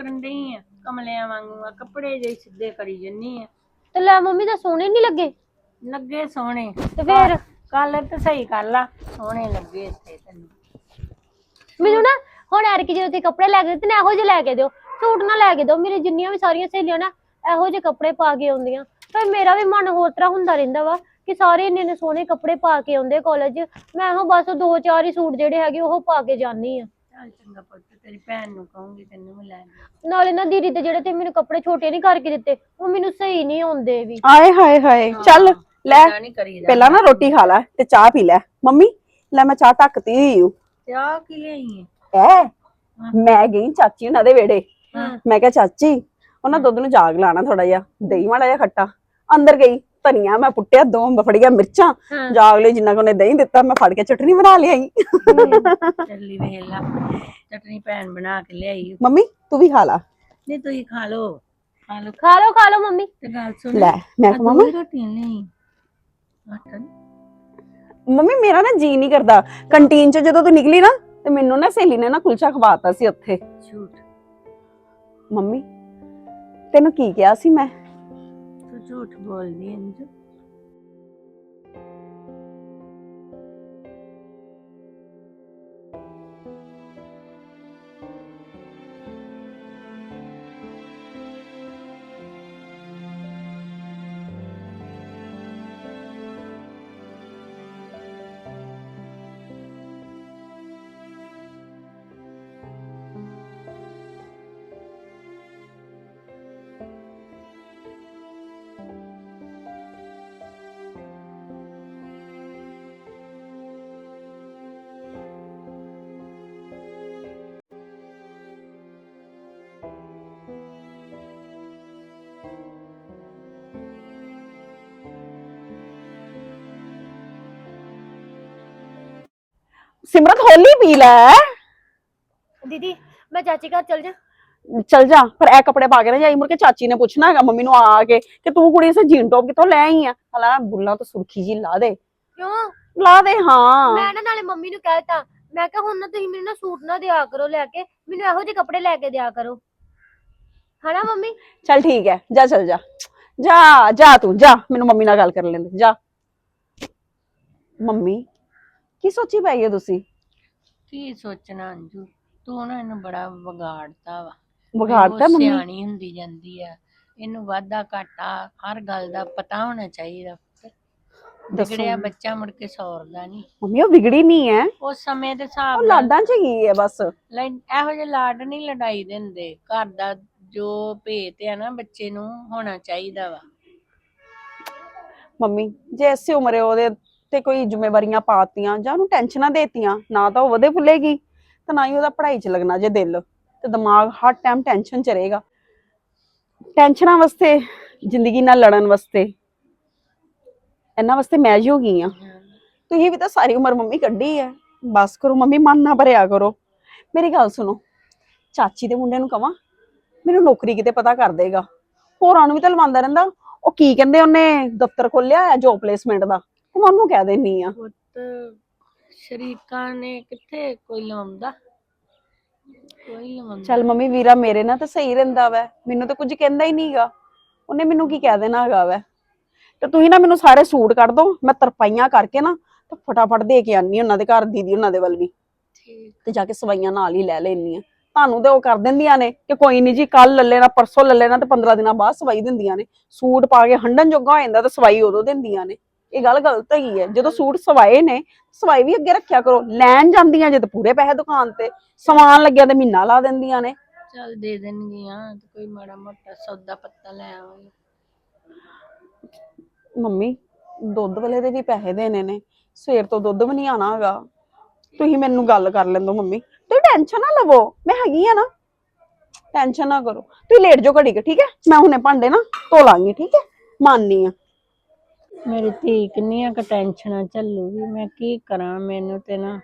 ਕਰਨ ਡਈ ਆ। ਕਮਲਿਆਂ ਵਾਂਗੂ ਆ ਕੱਪੜੇ ਜਿਹੇ ਸਿੱਧੇ ਕਰੀ ਜੰਨੀ ਆ। ਤੇ ਲੈ ਮੰਮੀ ਤਾਂ ਸੋਹਣੇ ਨਹੀਂ ਲੱਗੇ? ਲੱਗੇ ਸੋਹਣੇ। ਤੇ ਫੇਰ? ਕਲਰ ਤੇ ਸਹੀ ਕਰ ਲਾ ਸੋਹਣੇ ਲੱਗੇ ਇੱਥੇ ਤੈਨੂੰ। ਮੈਨੂੰ ਨਾ ਹੁਣ ਐਰਕੀ ਜਦੋਂ ਤੁਸੀਂ ਕੱਪੜੇ ਲੈ ਕੇ ਦਿੱਤੇ ਨਾ ਇਹੋ ਜਿਹੇ ਲੈ ਕੇ ਦਿਓ। ਸੂਟ ਨਾ ਲੈ ਕੇ ਦਿਓ ਮੇਰੇ ਜਿੰਨੀਆਂ ਵੀ ਸਾਰੀਆਂ ਸਹੇਲੀਆਂ ਨਾ ਇਹੋ ਜਿਹੇ ਕੱਪੜੇ ਪਾ ਕੇ ਆਉਂਦੀਆਂ। ਪਰ ਮੇਰਾ ਵੀ ਮਨ ਹੋਰ ਤਰ੍ਹਾਂ ਹੁੰਦਾ ਰਹਿੰਦਾ ਵਾ ਕਿ ਸਾਰੇ ਇੰਨੇ ਇੰਨੇ ਸੋਹਣੇ ਕੱਪੜੇ ਪਾ ਕੇ ਆਉਂਦੇ ਕਾਲਜ ਮੈਂ ਇਹੋ ਬਸ ਦੋ ਚਾਰ ਹੀ ਸੂਟ ਜਿਹੜੇ ਹੈਗੇ ਉਹ ਪਾ ਕੇ ਜਾਨੀ ਆ। ਚੱਲ ਚੰਗਾ ਪੁੱਤ ਤੇਰੀ ਭੈਣ ਨੂੰ ਕਹੂੰਗੀ ਤੈਨੂੰ ਵੀ ਲੈ ਦੇ ਨਾਲੇ ਨਾ ਦੀਦੀ ਤੇ ਜਿਹੜੇ ਤੇ ਮੈਨੂੰ ਕੱਪੜੇ ਛੋਟੇ ਨਹੀਂ ਕਰਕੇ ਦਿੱਤੇ ਉਹ ਮੈਨੂੰ ਸਹੀ ਨਹੀਂ ਆਉਂਦੇ ਵੀ। ਆਏ ਹਾਏ ਹਾਏ ਚੱਲ ਲੈ ਏਦਾਂ ਨੀ ਕਰੀਦਾ ਪਹਿਲਾਂ ਨਾ ਰੋਟੀ ਖਾ ਲੈ ਤੇ ਚਾਹ ਪੀ ਲੈ। ਮੰਮੀ ਲੈ ਮੈਂ ਚਾਹ ਢੱਕਤੀ ਹੋਈ ਹੂੰ। ਚਾਹ ਕੀ ਲਈ ਐ ਮੈਂ ਗਈ ਚਾਚੀ ਉਹਨਾਂ ਦੇ ਵਿਹੜੇ। ਮੈਂ ਕਿਹਾ ਚਾਚੀ ਉਹਨਾਂ ਦੁੱਧ ਨੂੰ ਜਾਗ ਲਾਣਾ ਥੋੜਾ ਜਿਹਾ ਦਹੀਂ ਮਾੜਾ ਜਿਹਾ ਖੱਟਾ। ਅੰਦਰ ਗਈ। ਧਨੀਆ ਮੈਂ ਪੁੱਟਿਆ ਦੋ ਫੜੀਆਂ ਮਿਰਚਾਂ। ਹਾਂ। ਜਾਗ ਲਈ ਜਿੰਨਾ ਕੋ ਨੇ ਦਹੀਂ ਦਿੱਤਾ ਮੈਂ ਫੜ ਕੇ ਚਟਨੀ ਬਣਾ ਲਿਆਈ। ਚੱਲੀ ਵੇਖ ਲਾ। ਚਟਨੀ ਭੈਣ ਬਣਾ ਕੇ ਲਿਆਈ। ਮੰਮੀ ਤੂੰ ਵੀ ਖਾ ਲਾ। ਨਹੀਂ ਤੁਸੀਂ ਖਾ ਲੋ ਖਾ ਲੋ ਖਾ ਲਓ ਖਾ ਲਓ ਮੰਮੀ। ਤੇ ਗੱਲ ਸੁਣ। ਲੈ ਮੈਂ ਕਿਹਾ ਮੰਮੀ। ਰੋਟੀ ਲਈ। ਆਟਾ ਨੀ? ਮੰਮੀ ਮੇਰਾ ਨਾ ਜੀ ਨਹੀਂ ਕਰਦਾ। ਕੰਟੀਨ ਚ ਜਦੋਂ ਤੂੰ ਨਿਕਲੀ ਨਾ ਤੇ ਮੈਨੂੰ ਨਾ ਸਹੇਲੀ ਨੇ ਨਾ ਕੁਲਚਾ ਖਵਾਤਾ ਸੀ ਉੱਥੇ। ਝੂਠ। ਮੰਮੀ ਤੈਨੂੰ ਕੀ ਕਿਹਾ ਸੀ ਮੈਂ? ਤੂੰ ਝੂਠ ਬੋਲਦੀ ਅੰਜੂ ਸਿਮਰਤ ਹੋਲੀ ਪੀ ਲੈ। ਦੀਦੀ ਮੈਂ ਚਾਚੀ ਘਰ ਚਲ ਜਾ। ਚਲ ਜਾ ਪਰ ਇਹ ਕੱਪੜੇ ਪਾ ਕੇ ਨਾ ਜਾਈ। ਮੁੜ ਕੇ ਚਾਚੀ ਨੇ ਪੁੱਛਣਾ ਹੈਗਾ ਮੰਮੀ ਨੂੰ ਆ ਕੇ ਕਿ ਤੂੰ ਕੁੜੀ ਸੇ ਜੀਨ ਟੌਪ ਕਿੱਥੋਂ ਲੈ ਆਈ ਆ? ਹਲਾ ਬੁੱਲਾ ਤਾਂ ਸੁਰਖੀ ਜੀ ਲਾ ਦੇ। ਕਿਉਂ? ਲਾ ਦੇ ਹਾਂ। ਮੈਂ ਨਾ ਨਾਲੇ ਮੰਮੀ ਨੂੰ ਕਹਿਤਾ ਮੈਂ ਕਿਹਾ ਹੁਣ ਨਾ ਤੁਸੀਂ ਮੈਨੂੰ ਨਾ ਸੂਟ ਨਾ ਦਿਆ ਕਰੋ ਲੈ ਕੇ। ਮੈਨੂੰ ਇਹੋ ਜਿਹੇ ਕੱਪੜੇ ਲੈ ਕੇ ਦਿਆ ਕਰੋ। ਹਨਾ ਮੰਮੀ? ਚਲ ਠੀਕ ਹੈ ਜਾ ਚਲ ਜਾ। ਜਾ ਜਾ ਤੂੰ ਜਾ। ਮੈਨੂੰ ਮੰਮੀ ਨਾਲ ਗੱਲ ਕਰ ਲੈਂਦੇ ਜਾ। ਮੰਮੀ ਕੀ ਸੋਚੀ ਪਈ ਹੈ ਤੁਸੀਂ? ਕੀ ਸੋਚਣਾ ਅੰਜੂ? ਤੂੰ ਨਾ ਇਹਨੂੰ ਬੜਾ ਵਿਗਾੜਤਾ ਵਾ। ਵਿਗਾੜਤਾ ਮੰਮੀ? ਸਿਆਣੀ ਹੁੰਦੀ ਜਾਂਦੀ ਆ। ਇਹਨੂੰ ਵਾਧਾ ਘਾਟਾ ਹਰ ਗੱਲ ਦਾ ਪਤਾ ਹੋਣਾ ਚਾਹੀਦਾ। ਦੱਸੋ। ਵਿਗੜਿਆ ਬੱਚਾ ਮੁੜ ਕੇ ਸੌਰਦਾ ਨਹੀਂ ਮੰਮੀ ਉਹ ਵਿਗੜੀ ਨਹੀਂ ਹੈ ਉਸ ਸਮੇਂ ਦੇ ਉਹ ਹਿਸਾਬ ਨਾਲ ਲਾਡਾਂ ਚ ਹੀ ਹੈ ਬਸ। ਲੈ ਇਹੋ ਜਿਹੇ ਲਾਡ ਨਹੀਂ ਲੜਾਈ ਦਿੰਦੇ। ਘਰ ਦਾ ਜੋ ਭੇਤ ਆ ਨਾ ਬੱਚੇ ਨੂੰ ਹੋਣਾ ਚਾਹੀਦਾ ਵਾ। ਮੰਮੀ ਜੇ ਐਸੀ ਉਮਰੇ ਉਹਦੇ ਤੇ ਕੋਈ ਜ਼ਿੰਮੇਵਾਰੀਆਂ ਪਾਤੀਆਂ ਜਾਂ ਉਹਨੂੰ ਟੈਨਸ਼ਨਾਂ ਦੇਤੀਆਂ, ਨਾ ਤਾਂ ਉਹ ਵਧੇ ਭੁੱਲੇਗੀ ਤੇ ਨਾ ਹੀ ਉਹਦਾ ਪੜ੍ਹਾਈ 'ਚ ਲੱਗਣਾ ਜੇ ਦਿਲ ਤੇ ਦਿਮਾਗ ਹਰ ਟਾਈਮ ਟੈਨਸ਼ਨ 'ਚ ਰਹੇਗਾ। ਟੈਨਸ਼ਨਾਂ ਵਾਸਤੇ, ਜ਼ਿੰਦਗੀ ਨਾਲ ਲੜਨ ਵਾਸਤੇ, ਇਹਨਾਂ ਵਾਸਤੇ ਮੈਂ ਹੀ ਹੋ ਗਈ ਆ ਤੁਸੀਂ ਵੀ ਤਾਂ ਸਾਰੀ ਉਮਰ ਮੰਮੀ ਕੱਢੀ ਹੈ, ਬਸ ਕਰੋ ਮੰਮੀ ਮਨ ਨਾ ਭਰਿਆ ਕਰੋ। ਮੇਰੀ ਗੱਲ ਸੁਣੋ, ਚਾਚੀ ਦੇ ਮੁੰਡੇ ਨੂੰ ਕਵਾਂ, ਮੈਨੂੰ ਨੌਕਰੀ ਕਿਤੇ ਪਤਾ ਕਰ ਦੇਗਾ। ਹੋਰਾਂ ਨੂੰ ਵੀ ਤਾਂ ਲਵਾਉਂਦਾ ਰਹਿੰਦਾ, ਉਹ ਕੀ ਕਹਿੰਦੇ ਉਹਨੇ, ਦਫ਼ਤਰ ਖੋਲਿਆ ਹੈ ਜੋਬ ਪਲੇਸਮੈਂਟ ਦਾ। ਤੇ ਮੈਂ ਉਹਨੂੰ ਕਹਿ ਦੇਣੀ ਆ। ਪੁੱਤ ਸ਼ਰੀਕਾਂ ਨੇ ਕਿੱਥੇ ਕੋਈ ਲਾਉਂਦਾ ਕੋਈ ਲਾਉਂਦਾ ਚੱਲ ਮੰਮੀ ਵੀਰਾ ਮੇਰੇ ਨਾਲ ਤਾਂ ਸਹੀ ਰਹਿੰਦਾ ਵੈ। ਮੈਨੂੰ ਤਾਂ ਕੁਝ ਕਹਿੰਦਾ ਹੀ ਨਹੀਂਗਾ। ਉਹਨੇ ਮੈਨੂੰ ਕੀ ਕਹਿ ਦੇਣਾ ਹੈਗਾ ਵੈ। ਤੇ ਤੁਸੀਂ ਨਾ ਮੈਨੂੰ ਸਾਰੇ ਸੂਟ ਕੱਢ ਦੋ ਮੈਂ ਤਰਪਾਈਆਂ ਕਰਕੇ ਨਾ ਤੇ ਫਟਾਫਟ ਦੇ ਕੇ ਆਨੀ ਉਹਨਾਂ ਦੇ ਘਰ ਦੀਦੀ ਉਹਨਾਂ ਦੇ ਵੱਲ ਵੀ। ਠੀਕ। ਤੇ ਜਾ ਕੇ ਸਵਾਈਆਂ ਨਾਲ ਹੀ ਲੈ ਲੈਣੀ ਆ। ਤੁਹਾਨੂੰ ਤੇ ਉਹ ਕਰ ਦਿੰਦੀਆਂ ਨੇ ਕਿ ਕੋਈ ਨਹੀਂ ਜੀ ਕੱਲ ਲੈ ਲੈਣਾ ਪਰਸੋਂ ਲੈ ਲੈਣਾ ਤੇ 15 ਦਿਨਾਂ ਬਾਅਦ ਸਵਾਈ ਦਿੰਦੀਆਂ ਨੇ। ਸੂਟ ਪਾ ਕੇ ਹੰਡਣ ਜੋਗਾ ਹੋ ਜਾਂਦਾ ਤੇ ਸਵਾਈ ਉਦੋਂ ਦਿੰਦੀਆਂ ਨੇ। ਇਹ ਗੱਲ ਗਲਤ ਹੈਗੀ ਹੈ। ਜਦੋਂ ਸੂਟ ਸਵਾਏ ਨੇ ਸਵਾਈ ਵੀ ਅੱਗੇ ਰੱਖਿਆ ਕਰੋ। ਲੈਣ ਜਾਂਦੀਆਂ ਜੇ ਤੇ ਪੂਰੇ ਪੈਸੇ ਦੁਕਾਨ ਤੇ। ਸਮਾਨ ਲੱਗਿਆ ਤੇ ਮਹੀਨਾ ਲਾ ਦਿੰਦੀਆਂ ਨੇ। ਚੱਲ ਦੇ ਦੇਣਗੀਆਂ ਤੇ ਕੋਈ ਮਾੜਾ ਮੋਟਾ ਸੌਦਾ ਪੱਤਾ ਲੈ ਆਵਾਂਗੇ। ਮੰਮੀ ਦੁੱਧ ਵਾਲੇ ਦੇ ਵੀ ਪੈਸੇ ਦੇਣੇ ਨੇ। ਸਵੇਰ ਤੋਂ ਦੁੱਧ ਵੀ ਨਹੀਂ ਆਣਾ ਹੈਗਾ। ਤੁਸੀਂ ਮੈਨੂੰ ਗੱਲ ਕਰ ਲੈਂਦੋ ਮੰਮੀ। ਤੁਸੀਂ ਟੈਨਸ਼ਨ ਨਾ ਲਵੋ। ਮੈਂ ਹੈਗੀ ਆ ਨਾ। ਟੈਨਸ਼ਨ ਨਾ ਕਰੋ। ਤੁਸੀਂ ਲੇਟ ਜਾਓ ਘੜੀ ਕੇ ਠੀਕ ਹੈ? ਮੈਂ ਹੁਣੇ ਭਾਂਡੇ ਨਾ ਧੋ ਲਾਂਗੀ ਠੀਕ ਹੈ? ਮੰਨਨੀ ਆ ਮੇਰੀ ਧੀ ਕਿੰਨੀਆਂ ਕੁ ਟੈਨਸ਼ਨਾਂ ਝੱਲੂਗੀ ਮੈਂ ਕੀ ਕਰਾਂ ਮੈਨੂੰ ਤੇ ਨਾ,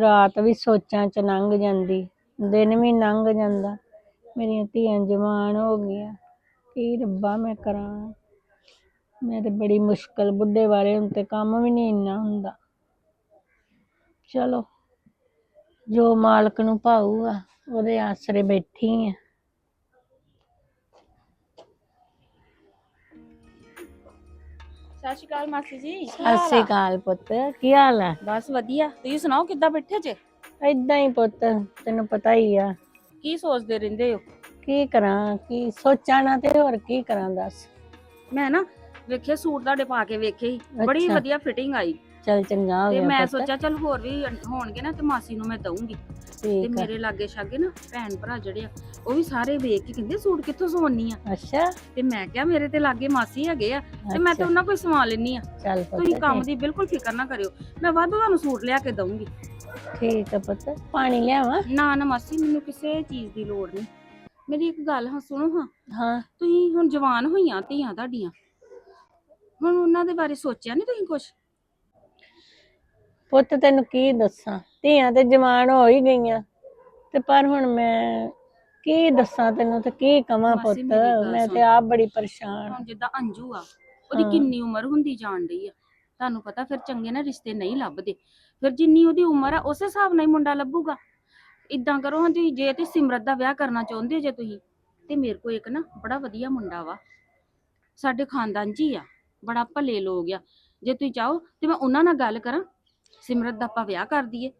ਰਾਤ ਵੀ ਸੋਚਾਂ ਚ ਲੰਘ ਜਾਂਦੀ, ਦਿਨ ਵੀ ਲੰਘ ਜਾਂਦਾ, ਮੇਰੀਆਂ ਧੀਆਂ ਜਵਾਨ ਹੋ ਗਈਆਂ, ਕੀ ਰੱਬਾ ਮੈਂ ਕਰਾਂ? ਮੈਂ ਤੇ ਬੜੀ ਮੁਸ਼ਕਲ ਬੁੱਢੇ ਬਾਰੇ ਹੁਣ ਤੇ ਕੰਮ ਵੀ ਨਹੀਂ ਇੰਨਾ ਹੁੰਦਾ। ਚਲੋ, ਜੋ ਮਾਲਕ ਨੂੰ ਭਾਊਗਾ, ਉਹਦੇ ਆਸਰੇ ਬੈਠੀ ਆ। ਸਤਿ ਸ਼੍ਰੀ ਅਕਾਲ ਮਾਸੀ ਜੀ। ਕੀ ਸਤਿ ਸ੍ਰੀ ਆ? ਅਕਾਲ ਪੁੱਤ ਕੀ ਹਾਲ ਹੈ ਬਸ ਵਧੀਆ। ਤੁਸੀਂ ਸੁਣਾਓ ਕਿੱਦਾਂ ਬੈਠੇ ਜੇ? ਏਦਾਂ ਹੀ ਪੁੱਤ ਤੈਨੂੰ ਪਤਾ ਹੀ ਆ। ਕੀ ਸੋਚਦੇ ਰਹਿੰਦੇ ਹੋ? ਕੀ ਕਰਾਂ ਕੀ ਸੋਚਾਂ ਨਾ ਤੇ ਹੋਰ ਕੀ ਕਰਾਂ ਦੱਸ। ਮੈਂ ਨਾ ਵੇਖੇ ਸੂਟ ਤੁਹਾਡੇ ਪਾ ਕੇ ਵੇਖੇ ਸੀ। ਬੜੀ ਅੱਛਾ। ਵਧੀਆ ਫਿਟਿੰਗ ਆਈ। ਚੱਲ ਚੰਗਾ ਹੋ ਤੇ ਗਿਆ ਮੈਂ ਪੁੱਤ। ਸੋਚਿਆ ਚਲ ਹੋਰ ਵੀ ਹੋਣਗੇ ਨਾ ਤੇ ਮਾਸੀ ਨੂੰ ਮੈਂ ਦਊਂਗੀ। ਤੇ ਠੀਕ ਆ। ਮੇਰੇ ਲਾਗੇ ਛਾਗੇ ਨਾ ਭੈਣ ਭਰਾ ਜਿਹੜੇ ਆ ਉਹ ਵੀ ਸਾਰੇ ਵੇਖ ਕੇ ਕਹਿੰਦੇ ਸੂਟ ਕਿੱਥੋਂ ਸਵਾਉਣੀ ਆ? ਅੱਛਾ। ਤੇ ਮੈਂ ਕਿਹਾ ਮੇਰੇ ਤੇ ਲਾਗੇ ਮਾਸੀ ਹੈਗੇ ਆ ਤੇ ਮੈਂ ਤੇ ਅੱਛਾ, ਉਹਨਾਂ ਕੋਈ ਸਵਾ ਲੈਣੀ ਆ। ਚੱਲ ਤੁਸੀਂ ਪੁੱਤ ਕੰਮ ਦੀ ਬਿਲਕੁਲ ਫਿਕਰ ਨਾ ਕਰਿਓ। ਮੈਂ ਵਾਧੂ ਤੁਹਾਨੂੰ ਸੂਟ ਲਿਆ ਕੇ ਦਊਂਗੀ। ਠੀਕ ਆ ਪੁੱਤ ਪਾਣੀ ਲਿਆਵਾਂ? ਨਾ ਨਾ ਮਾਸੀ ਮੈਨੂੰ ਕਿਸੇ ਚੀਜ਼ ਦੀ ਲੋੜ ਨਹੀਂ। ਮੇਰੀ ਇੱਕ ਗੱਲ ਹਾਂ ਸੁਣੋ ਹਾਂ। ਹਾਂ। ਤੁਸੀਂ ਹੁਣ ਜਵਾਨ ਹੋਈਆਂ ਧੀਆਂ ਤੁਹਾਡੀਆਂ। ਹੁਣ ਉਹਨਾਂ ਦੇ ਬਾਰੇ ਸੋਚਿਆ ਨਹੀਂ ਤੁਸੀਂ ਕੁਝ ਪੁੱਤ ਤੈਨੂੰ ਕੀ ਦੱਸਾਂ? ਧੀਆਂ ਤੇ ਜਵਾਨ ਹੋ ਹੀ ਗਈਆਂ। ਤੇ ਪਰ ਹੁਣ ਮੈਂ ਕੀ ਦੱਸਾਂ ਤੈਨੂੰ ਤੇ ਕੀ ਕਵਾਂ ਪੁੱਤ? ਮੈਂ। ਤੇ ਆਪ ਬੜੀ ਪਰੇਸ਼ਾਨ। ਹੁਣ ਜਿੱਦਾਂ ਅੰਜੂ ਆ ਉਹਦੀ ਹਾਂ। ਕਿੰਨੀ ਉਮਰ ਹੁੰਦੀ ਜਾਣ ਡਈ ਆ। ਤੁਹਾਨੂੰ ਪਤਾ ਫਿਰ ਚੰਗੇ ਨਾ ਰਿਸ਼ਤੇ ਨਹੀਂ ਲੱਭਦੇ। ਫਿਰ ਜਿੰਨੀ ਉਹਦੀ ਉਮਰ ਆ ਉਸੇ ਹਿਸਾਬ ਨਾਲ ਹੀ ਮੁੰਡਾ ਲੱਭੂਗਾ। ਇਦਾਂ ਕਰੋ ਹਾਂ ਤੁਸੀਂ ਜੇ ਤੇ ਸਿਮਰਤ ਦਾ ਵਿਆਹ ਕਰਨਾ ਚਾਹੁੰਦੇ ਜੇ ਤੁਸੀਂ ਤੇ ਮੇਰੇ ਕੋਲ ਇੱਕ ਨਾ ਬੜਾ ਵਧੀਆ ਮੁੰਡਾ ਵਾ। ਸਾਡੇ ਖਾਨਦਾਨ 'ਚ ਹੀ ਆ ਬੜਾ ਭਲੇ ਲੋਕ ਆ। ਜੇ ਤੁਸੀਂ ਚਾਹੋ ਤੇ ਮੈਂ ਉਹਨਾਂ ਨਾਲ ਗੱਲ ਕਰਾਂ। ਸਿਮਰਤ ਦਾ ਆਪਾਂ ਵਿਆਹ ਕਰ ਦਈਏ।